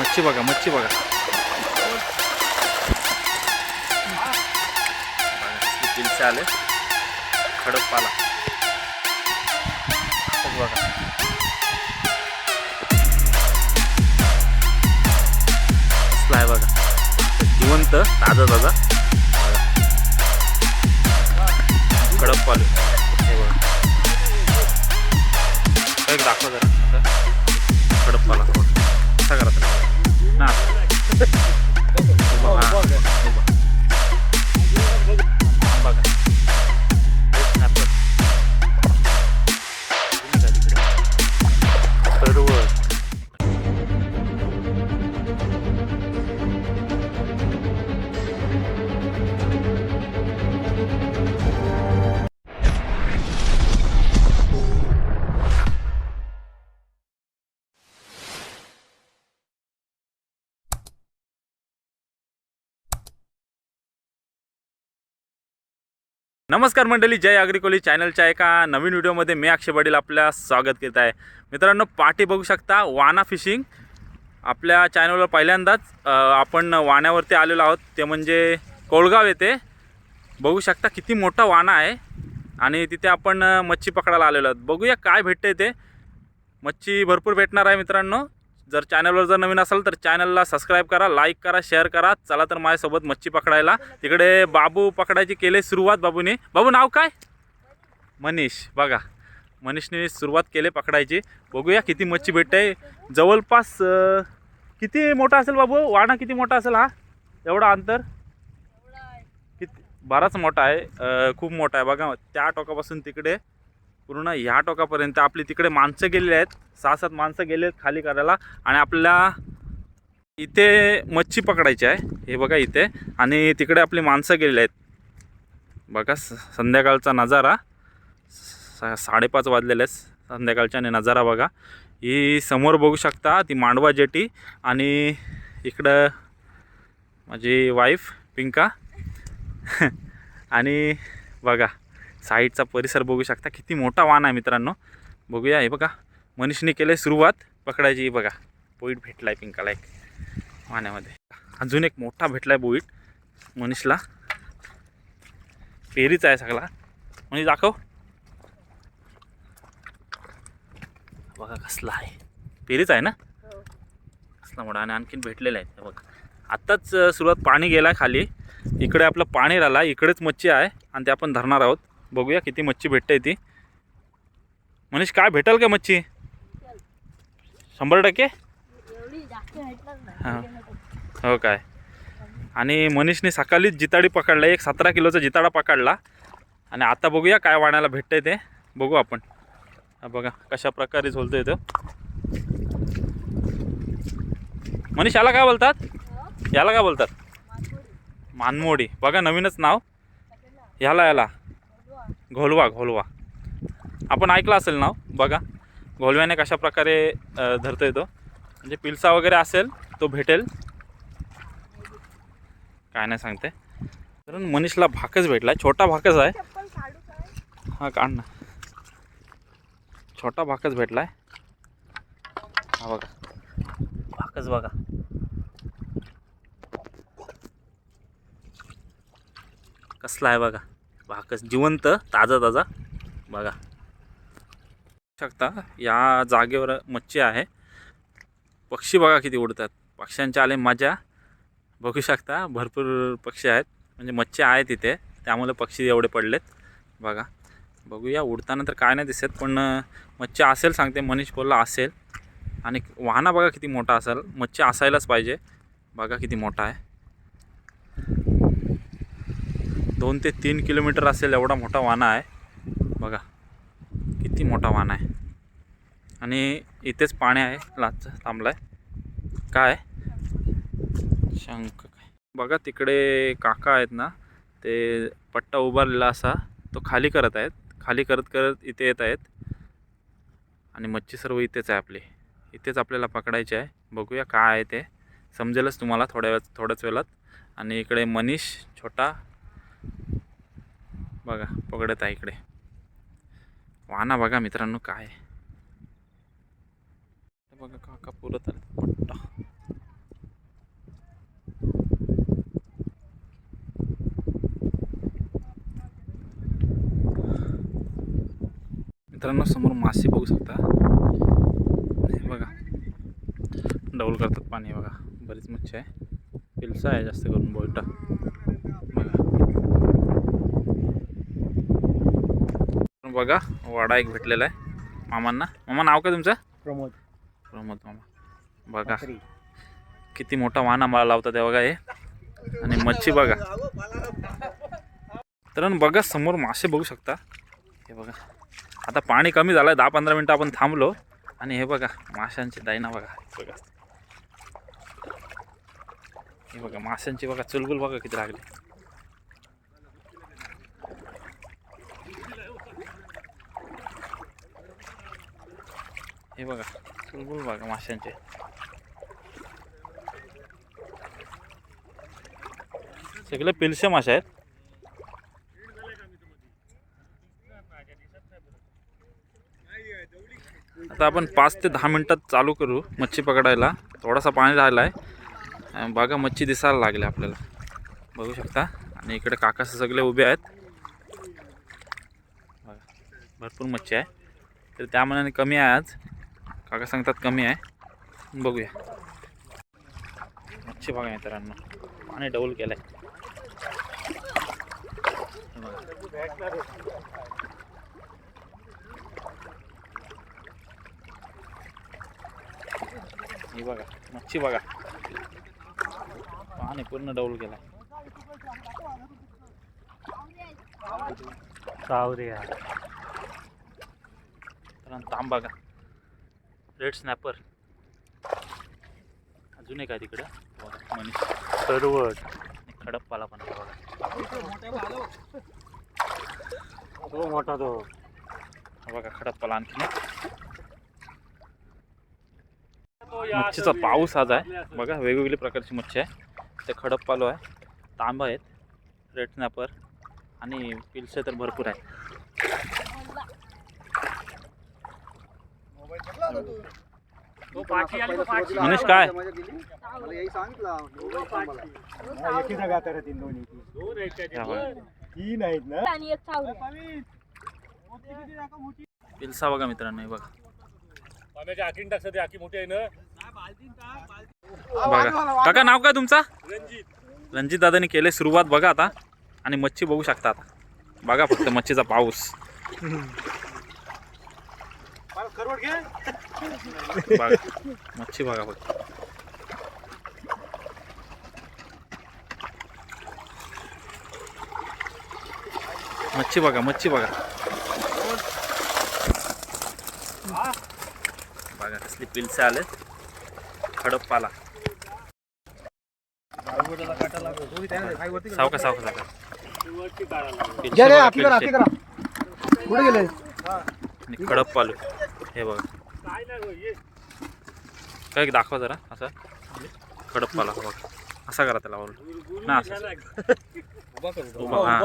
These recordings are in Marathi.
मच्छी बघा मच्छी बघा. किलचे आले खडक पाला बघा कसला आहे बघा. जिवंत ताजा ताजा. कडक पालू हे बघा. एक दाखवा जरा. करत ना उभा, हा, उभा. बघा नमस्कार मंडळी जय अग्रिकोली चॅनलच्या एका नवीन व्हिडिओमध्ये मी अक्षय पाटील आपल्या स्वागत करत आहे. मित्रांनो पाठी बघू शकता वाना फिशिंग. आपल्या चॅनलवर पहिल्यांदाच आपण वाण्यावरती आलेलो आहोत. ते म्हणजे कोळगाव येथे. बघू शकता किती मोठा वाना आहे. आणि तिथे आपण मच्छी पकडायला आलेलो आहोत. बघूया काय भेटते ते. मच्छी भरपूर भेटणार आहे मित्रांनो. जर चॅनलवर जर नवीन असाल तर चॅनलला सबस्क्राईब करा लाईक करा शेअर करा. चला तर माझ्यासोबत मच्छी पकडायला. तिकडे बाबू पकडायची केले सुरुवात बाबूने. बाबू नाव काय? मनीष. बघा मनीषने सुरुवात केली पकडायची. बघूया किती मच्छी भेटते. जवळपास किती मोठा असेल बाबू? वाणा किती मोठा असेल हा? एवढा अंतर? किती बराच मोठा आहे. खूप मोठा आहे. बघा त्या टोकापासून तिकडे पूर्ण ह्या टोकापर्यंत आपली तिकडे माणसं गेलेली आहेत. सहा सात माणसं गेले आहेत खाली करायला आणि आपल्याला इथे मच्छी पकडायची आहे. हे बघा इथे. आणि तिकडे आपली माणसं गेलेली आहेत. बघा स- संध्याकाळचा नजारा. सा साडेपाच वाजलेले आहेत. संध्याकाळचा आणि नजारा बघा. ही समोर बघू शकता ती मांडवा जेटी आणि इकडं माझी वाईफ पिंका. आणि बघा साईडचा परिसर बघू शकता. किती मोठा वाण आहे मित्रांनो. बघूया हे बघा. मनीषने केलं सुरुवात. पकडायची बघा. बोईट भेटला आहे पिंकाला एक. वाण्यामध्ये अजून एक मोठा भेटला आहे बोईट. मनीषला. पेरीच आहे सगळा. म्हणजे दाखव. बघा कसला आहे. पेरीच आहे ना? कसला मोठा. आणि आणखीन भेटलेला आहे हे बघा. आत्ताच सुरुवात पाणी गेला खाली. इकडे आपलं पाणी राहिला. इकडेच मच्छी आहे. आणि ते आपण धरणार आहोत. बघूया किती मच्छी भेटते ती. मनीष काय भेटेल का मच्छी? शंभर टक्के? हा. हो काय? आणि मनीषने सकाळीच जिताडी पकडला एक सतरा किलोचा जिताडा पकडला. आणि आता बघूया काय वाण्याला भेटतंय ते. बघू आपण. हा बघा कशा प्रकारे झोलतोय तो. मनीष याला काय बोलतात? याला काय बोलतात? मानमोडी. बघा नवीनच नाव. ह्याला याला. घोलवा घोलवा. आपण ऐकलं असेल नाव? बघा. घोलव्याने कशा प्रकारे धरतो धरतोय तो? म्हणजे पिलसा वगैरे असेल तो भेटेल? काय नाही सांगते. कारण मनीषला भाकच भेटला छोटा भाकच आहे. हां काढ ना. छोटा भाकच भेटला आहे हा बघा. भाकच बघा. कसला आहे बघा. भाकच जिवंत ताजा ताजा बघा. शकता. या जागेवर मच्छी आहे. पक्षी बघा किती उडतात. पक्ष्यांच्या आले मजा. बघू शकता भरपूर पक्षी आहेत. म्हणजे मच्छी आहे तिथे त्यामुळे पक्षी एवढे पडलेत. बघा. बघूया उडताना तर काय नाही दिसत पण मच्छी असेल सांगते मनीष बोलला असेल. आणि वाहना बघा किती मोठा असेल. मच्छी असायलाच पाहिजे. बघा किती मोठा आहे. दोन ते तीन किलोमीटर असेल एवढा मोठा वाना आहे. बघा. किती मोठा वाना आहे. आणि इथेच पाणी आहे लाच थांबलाय. काय? शंख काय? बघा तिकडे काका आहेत ना ते पट्टा उभारलेला असा तो खाली करत आहेत. खाली करत करत इथे येत आहेत. आणि मच्छी सर्व इथेच आहे आपली. इथेच आपल्याला पकडायचे आहे. बघूया काय आहे ते. समजेलच तुम्हाला थोड्या वेळ थोड्याच वेळात. आणि इकडे मनीष छोटा. बघा पकडत आहे इकडे. वाना बघा मित्रांनो काय. बघा काका पुरत आले मित्रांनो समोर मासे बघू शकता. बघा. डबल करतात पाणी बघा. बरीच मच्छी आहे. पिलसा आहे जास्त करून बोलटा बघा वाडा एक भेटलेला आहे. मामांना. मामा नाव काय तुमचं? प्रमोद. प्रमोद मामा. बघा. किती मोठा वाहन आम्हाला लावतात आहे बघा हे. आणि मच्छी बघा. तर बघा समोर मासे बघू शकता. हे बघा. आता पाणी कमी झालं आहे दहा पंधरा मिनटं आपण थांबलो. आणि हे बघा माशांची दायना बघा. बघा. हे बघा माशांची बघा चुलबुल बघा किती लागली. हे बघा बुलबुल बघा माशांचे. सगळे पिलशे मासे आहेत. आता आपण पाच ते दहा मिनटात चालू करू मच्छी पकडायला. थोडासा पाणी राहिला आहे बघा मच्छी दिसायला लागली आपल्याला. बघू शकता. आणि इकडे काकास सगळे उभे आहेत. भरपूर मच्छी आहे. तर त्यामानाने कमी आहे आज. काका सांगतात कमी आहे. बघूया. मच्छी बघा मित्रांनो पाणी डबल केलं आहे ही बघा मच्छी बघा. पाणी पूर्ण सावरे कारण तांब बघा. Red snapper. अजून एक आहे तिकडं. बघा मनीष. सरवट आणि खडकपाला पण आहे बघा. तो मोठा तो. बघा खडकपाला आणखी मच्छीचा पाऊस आज आहे. बघा वेगवेगळी प्रकारची मच्छी आहे. ते खडकपालो आहे. तांब आहेत. Red snapper. आणि पिलसे तर भरपूर आहे मनीष काय? एकी जागा तर तीन हा बघा. तीन आहेत ना? आणि एक चावली पिलसा बघा मित्रांनो बघा. काका नाव काय तुमचा? रणजित. दादानी केले सुरुवात बघा आता. आणि मच्छी बघू शकता आता. बघा फक्त मच्छीचा पाऊस. करवट घे. बघा. मच्छी बघा फक्त. मच्छी बघा मच्छी बघा. बघा कसली पिलसे आले खडप पाला सावका सावका. सावका पिलसे बघा, पिलसे. कुठे गेले? आणि खडप पालू हे बघा. काय दाखवा जरा असा. खडप पाला बघा. असा करा त्याला वरून. ना असं. उभा हा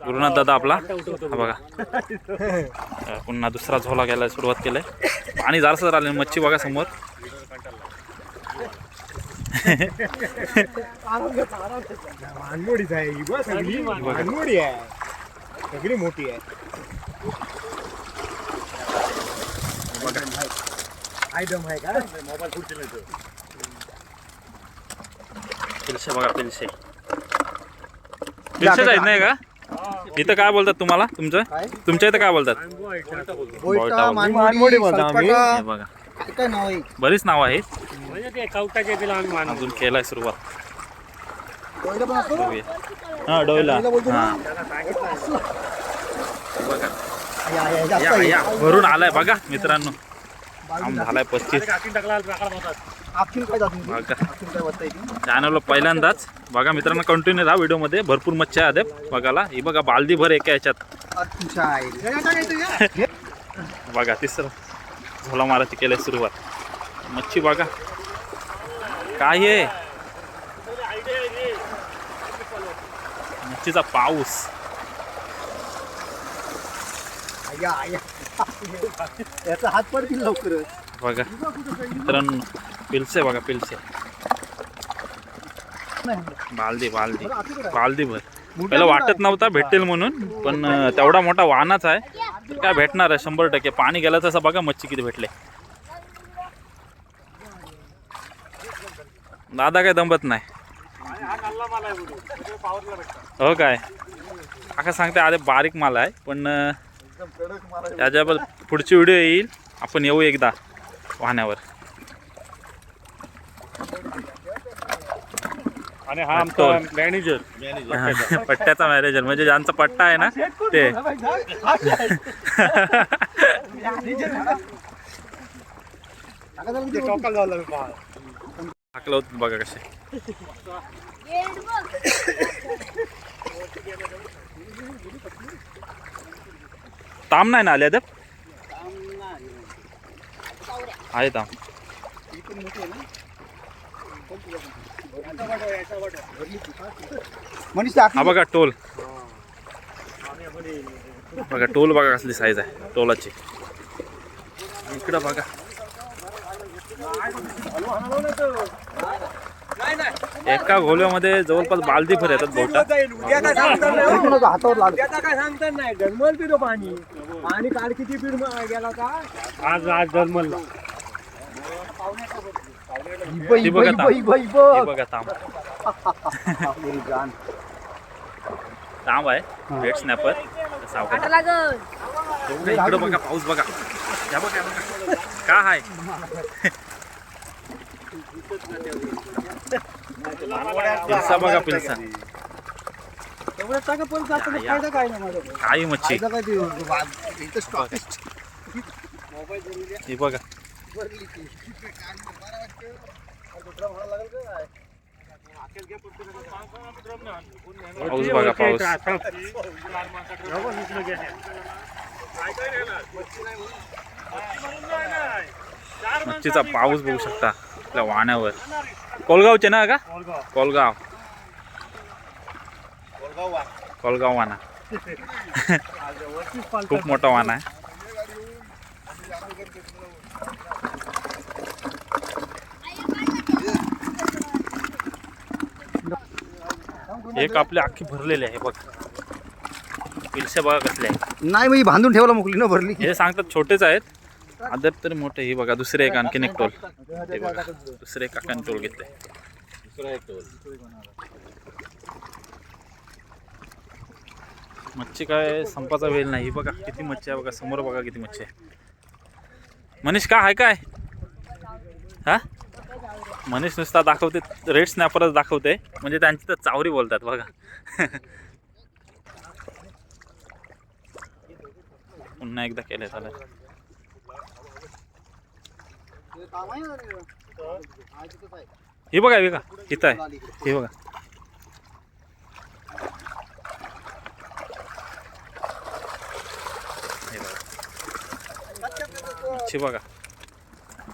गुरुनाथ दादा आपला? हा बघा. पुन्हा दुसरा झोला घ्यायला सुरुवात केलंय. पाणी जारसं राहिले मच्छी बघा समोर. आहे. आहे सगळी मोठी आहे. आहे का? मोबाईल बघा आहेत नाही का? इथं काय बोलतात तुम्हाला? तुमचं? तुमच्या इथं काय बोलतात? बोलता, बोलता मानमोडी बोलतो आम्ही. हे बघा. काय काय नाव आहे? बरीच नाव आहेत. म्हणजे ते कवटाचे तिला आम्ही मानतो अजून केलाय सुरुवात. हा डोयला? हा. या, या, भरून आलाय बघा मित्रांनो. झालाय पस्तीस. चॅनलला पहिल्यांदाच. बघा मित्रांनो कंटिन्यू राहा व्हिडिओमध्ये. भरपूर मच्छी आहे बघायला. ही बघा बालदी भर एका याच्यात. अच्छा आहे बघा तिसरं. झोला मारायची केलंय सुरुवात. मच्छी बघा. काय आहे मच्छीचा पाऊस. या, या. याचा हात पडतील लवकर बघा. मित्रांनो पिलसे बघा पिलसे. बालदी बालदी. बालदी भर. पहिला वाटत नव्हता भेटेल म्हणून पण तेवढा मोठा वाहनाच आहे. तर काय भेटणार आहे? शंभर टक्के. पाणी गेलं तसं बघा मच्छी किती भेटले. दादा काय दमत नाही? हो काय? काका सांगते अरे बारीक माल आहे पण अं, त्याच्या पुढची व्हिडिओ येईल. आपण येऊ एकदा वाहण्यावर. आणि हा आमचा मॅनेजर पट्ट्याचा मॅनेजर म्हणजे ज्यांचा पट्टा आहे ना ते. टाकलं होतं बघा कसे गेट बघ ताम नाही ना आले अद्याप आहे ताम. मनीष हा बघा टोल. बघा टोल बघा कसली साईज आहे टोलाची. इकडं बघा. एका घोल्यामध्ये जवळपास बालदी भर येतात बोटा. हातावर लागलं काय सांगता नाही. पितो पाणी. आणि काल किती पीठ गेला होता? आज आज ती बघा हे बघ. तांब आहे. रेड स्नॅपर सावकाश. इकडं बघा पाऊस बघा. या बघा या बघा. का आहे पिलसा बघा पिलसा. एवढं टाका पण जातं या, या. फायदा काय नाही माझा काही मच्छी. काय ते, ही बघा. पाऊस बघा पाऊस. मच्छीचा पाऊस बघू शकता आपल्या वाहण्यावर कोलगावचे ना का? कोलगाव. कोलगाव. वाना खूप मोठा वाना आहे. एक आपले अख्खी भरलेले आहे बघ. पिलसे बघा कसले आहे नाही मी बांधून ठेवला मोकली ना भरली. हे सांगतात छोटेच आहेत. अदर तरी मोठे हे बघा दुसरे एक आणखीन एक टोल. हे बघा दुसरे एक काकाने टोल घेतले. मच्छी काय संपाचा वेळ नाही. ही बघा किती मच्छी आहे बघा समोर बघा किती मच्छी आहे. मनीष का आहे काय? हा? मनीष नुसता दाखवते रेड स्नॅपरच दाखवते. म्हणजे त्यांची तर चावरी बोलतात बघा. पुन्हा एकदा केलं झालं. हे बघा हे बघा. इथं आहे. हे बघा. मच्छी बघा.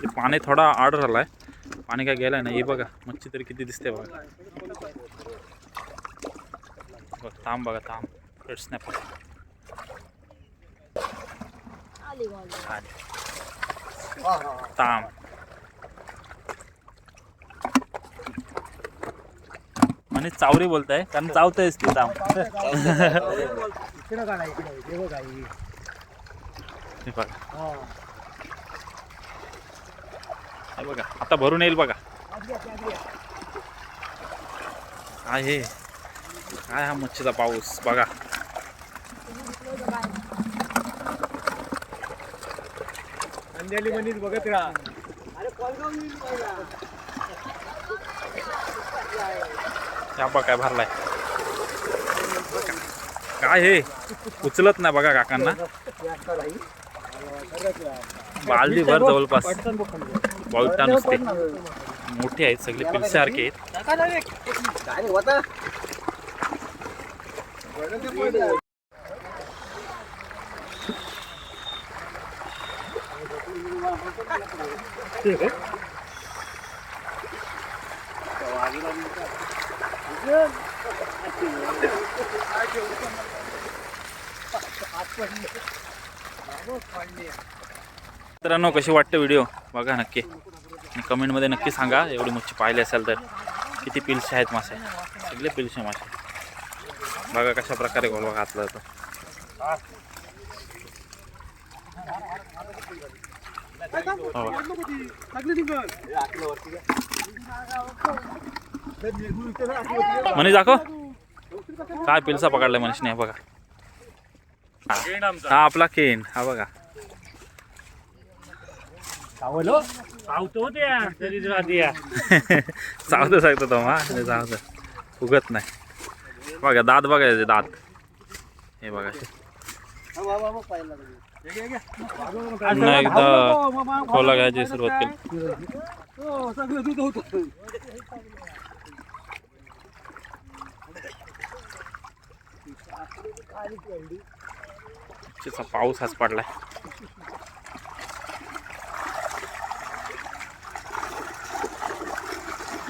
ते पाणी थोडा आड झालाय पाणी काय गेलाय ना हे बघा मच्छी तरी किती दिसते बघा. बघ थांब बघा थांब. मला आणि ताम आणि चावरी बोलताय. कारण चावतायच ती ताम हे बघा हे. बघा आता भरून येईल बघा. काय हे? काय हा मच्छीचा पाऊस? बघा. अंजली मनीस बघत राहा. या बघा काय भरलाय. काय हे? उचलत नाही बघा काकांना. बालदी भर जवळपास. बॉलटा नुसते. मोठे आहेत सगळे पिलसारखे आहेत. मित्रांनो कशी वाटते व्हिडिओ बघा नक्की. आणि कमेंटमध्ये नक्की सांगा. एवढी मच्छी पाहिली असेल तर. किती पिल्स आहेत मासे. सगळे पिलशे मासे. बघा कशा प्रकारे गोलवा घातला जातो. हो. मनीष दाखव. काय पिलसा पकडलाय मनीषने? बघा. हा आपला केन. हा बघा. सावलो? चावतं सांगतो तो मा चावतं उगत नाही. बघा दात बघायचे दात. हे बघा. पुन्हा एकदा खोला घ्यायची सुरुवात केली. पाऊस हाच पडलाय.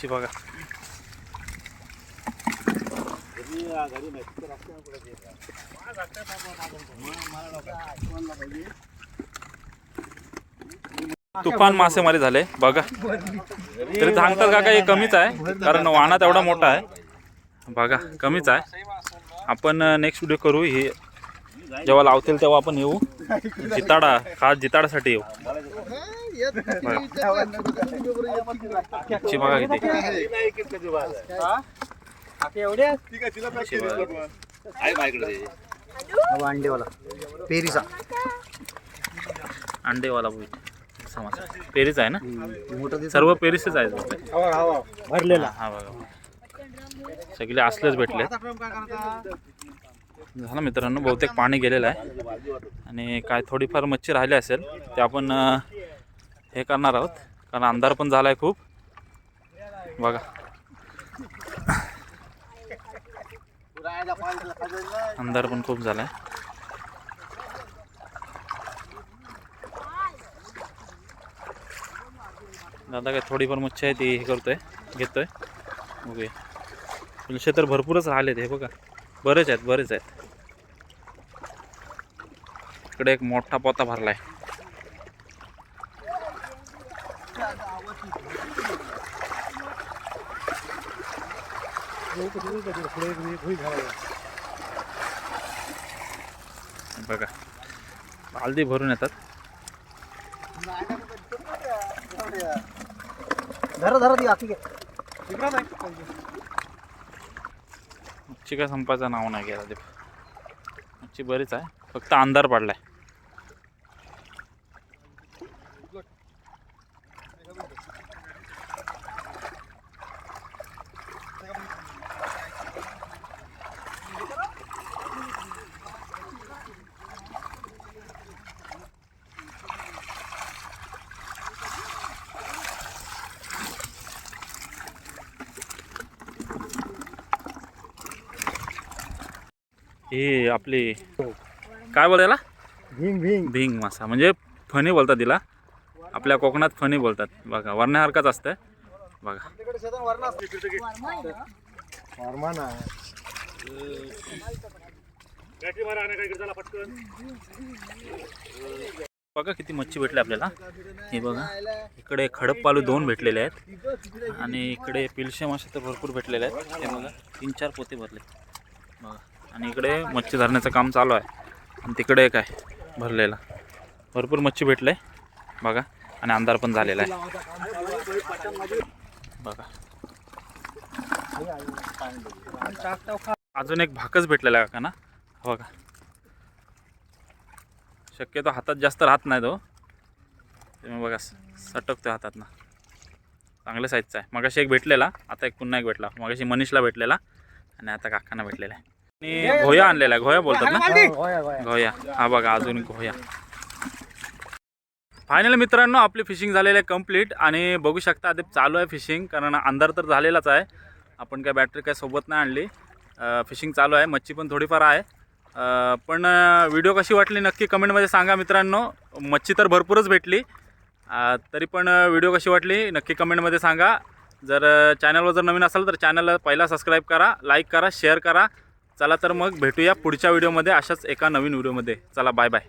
ची बघा. तुफान मासेमारी झाले बघा. तरी सांगतात का हे कमीच आहे कारण वाणा तेवढा मोठा आहे. बघा कमीच आहे. आपण नेक्स्ट व्हिडिओ करू. हे जेव्हा लावतील तेव्हा आपण येऊ. जिताडा खास जिताडासाठी येऊ. ची बघा किती? एवढ्या. अंडेवाला. पेरीचा. अंडेवाला बुईट समज. पेरीच आहे ना. सर्व पेरीसच हवा भरलेला. हा बघा. सगळे असलेच भेटले. झालं मित्रांनो बहुतेक पाणी गेलेलं आहे. आणि काय थोडीफार मच्छी राहिली असेल ते आपण हे करणार आहोत. कारण अंधार पण झाला आहे खूप. बघा. अंधार पण खूप झाला आहे दादा काय थोडीफार मच्छी आहे ती हे करतोय घेतोय. ओके तुलशे तर भरपूरच राहिले हे बघा. बरेच आहेत बरेच आहेत. इकडे एक मोठा पोता भरलाय. बघा हळदी भरून येतात. धरा धरा ती मच्छी काय संपायचं नाव नाही गेला ते मच्छी बरीच आहे फक्त अंधार पडलाय. ही आपली. काय बोलायला भिंग भिंग. भिंग मासा. म्हणजे फणी बोलतात तिला. आपल्या कोकणात फणी बोलतात. बघा वरण्यासारखाच असतं बघा बघा किती मच्छी भेटली आपल्याला. हे बघा. इकडे खडकपालू दोन भेटलेले आहेत. आणि इकडे पिलशे मासे तर भरपूर भेटलेले आहेत. हे बघा तीन चार पोते भरले. बघा. आणि इकडे मच्छी धरण्याचं काम चालू आहे. आणि तिकडे एक आहे भरलेला. भरपूर मच्छी भेटले बघा. आणि अंधार पण झालेला आहे. बघा. अजून एक भाकच भेटलेला आहे काका ना? बघा. शक्यतो हातात जास्त राहत नाही तो. तुम्ही बघा सटकतो हातात ना. चांगल्या साईजचा आहे. मगाशी एक भेटलेला आता एक पुन्हा एक भेटला. मगाशी मनीषला भेटलेला आणि आता काकांना भेटलेला आहे. आणि घोया आणलेला आहे. घोया बोलतात ना? घोया हा बघा अजून घोया. फायनल मित्रांनो आपली फिशिंग झालेली आहे कंप्लीट आणि बघू शकता अद्याप चालू आहे फिशिंग कारण अंधार तर झालेलाच आहे. आपण काय बॅटरी काय सोबत नाही आणली. फिशिंग चालू आहे. मच्छी पण थोडीफार आहे. पण व्हिडिओ कशी वाटली नक्की कमेंटमध्ये सांगा मित्रांनो. मच्छी तर भरपूरच भेटली. तरी पण व्हिडिओ कशी वाटली नक्की कमेंटमध्ये सांगा. जर चॅनलवर जर नवीन असाल तर चॅनलला पहिला सबस्क्राईब करा लाईक करा शेअर करा. चला तर मग भेटूया पुढच्या व्हिडिओमध्ये अशाच एका नवीन व्हिडिओमध्ये. चला बाय बाय